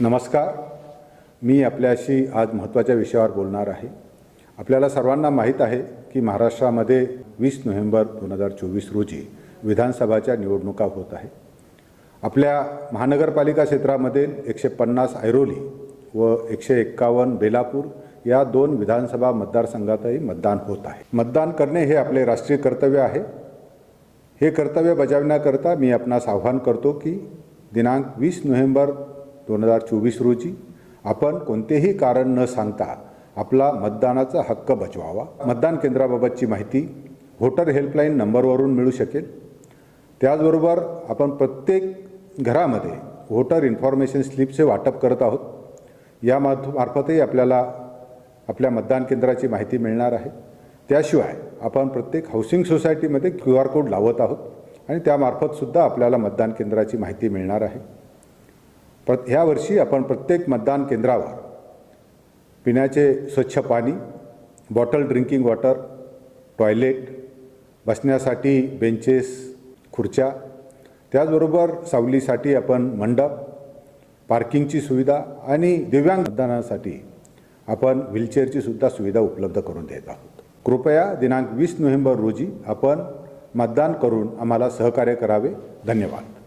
नमस्कार. मी आपल्याशी आज महत्त्वाच्या विषयावर बोलणार आहे. आपल्याला सर्वांना माहीत आहे की महाराष्ट्रामध्ये वीस नोव्हेंबर दोन हजार चोवीस रोजी विधानसभाच्या निवडणुका होत आहे आपल्या महानगरपालिका क्षेत्रामध्ये एकशे पन्नास ऐरोली व एकशे एक्कावन्न बेलापूर या दोन विधानसभा मतदारसंघातही मतदान होत आहे. मतदान करणे हे आपले राष्ट्रीय कर्तव्य आहे. हे कर्तव्य बजावण्याकरता मी आपणास आव्हान करतो की दिनांक वीस नोव्हेंबर दोन हजार चोवीस रोजी आपण कोणतेही कारण न सांगता आपला मतदानाचा हक्क बजवावा. मतदान केंद्राबाबतची माहिती व्होटर हेल्पलाईन नंबरवरून मिळू शकेल. त्याचबरोबर आपण प्रत्येक घरामध्ये व्होटर इन्फॉर्मेशन स्लिपचे वाटप करत आहोत. या मार्फतही आपल्याला आपल्या मतदान केंद्राची माहिती मिळणार आहे. त्याशिवाय आपण प्रत्येक हाऊसिंग सोसायटीमध्ये क्यू आर कोड लावत आहोत आणि त्यामार्फतसुद्धा आपल्याला मतदान केंद्राची माहिती मिळणार आहे. प्र ह्या वर्षी आपण प्रत्येक मतदान केंद्रावर पिण्याचे स्वच्छ पाणी बॉटल ड्रिंकिंग वॉटर टॉयलेट बसण्यासाठी बेंचेस खुर्च्या त्याचबरोबर सावलीसाठी आपण मंडप पार्किंगची सुविधा आणि दिव्यांग मतदानासाठी आपण व्हीलचेअरची सुद्धा सुविधा उपलब्ध करून देत आहोत. कृपया दिनांक वीस नोव्हेंबर रोजी आपण मतदान करून आम्हाला सहकार्य करावे. धन्यवाद.